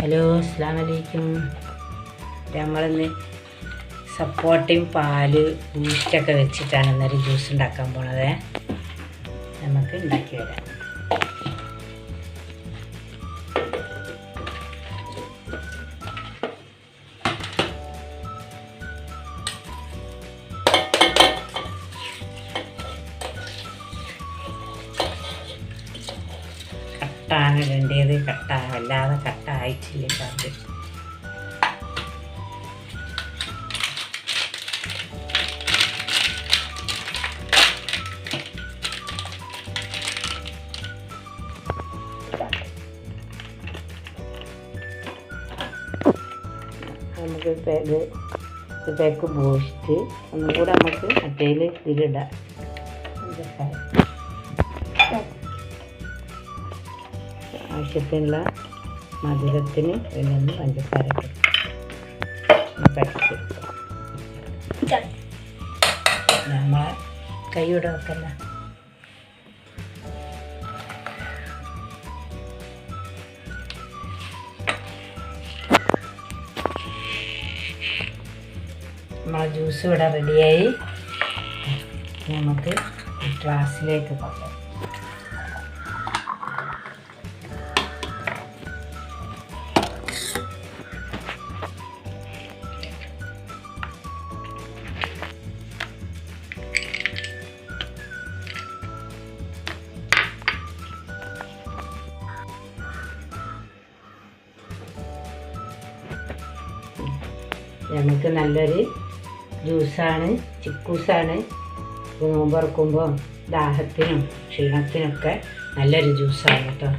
Hello അസ്സാം വലൈക്കും നമ്മളിന്ന് സപ്പോട്ടയും പാൽ ബൂസ്റ്റൊക്കെ വെച്ചിട്ടാണ് ഇന്നൊരു ജ്യൂസ് ഉണ്ടാക്കാൻ പോണത്. നമുക്ക് ഉണ്ടാക്കി വരാം. കട്ടാണ് ഇടേണ്ടത് കട്ടായിട്ടില്ല വല്ലാതെ കട്ടായിട്ടില്ല അത് നമുക്ക് ഇത് ഇത് പേക്ക് ബൂസ്റ്റ്. ഒന്നും കൂടെ നമുക്ക് മറ്റേൽ ഇതിലിടാം. ആവശ്യത്തിനുള്ള മധുരത്തിന് ഇതിനൊന്ന് പഞ്ചസാര നമ്മളെ കൈയുടെ വെക്കല്ല നമ്മളെ ജ്യൂസ് ഇവിടെ റെഡിയായി നമുക്ക് ഗ്ലാസ്സിലേക്ക് കൊണ്ടുവരാം. നമുക്ക് നല്ലൊരു ജ്യൂസാണ് ചിക്കൂസാണ്. നോമ്പറക്കുമ്പോൾ ദാഹത്തിനും ക്ഷീണത്തിനൊക്കെ നല്ലൊരു ജ്യൂസാണ് കേട്ടോ.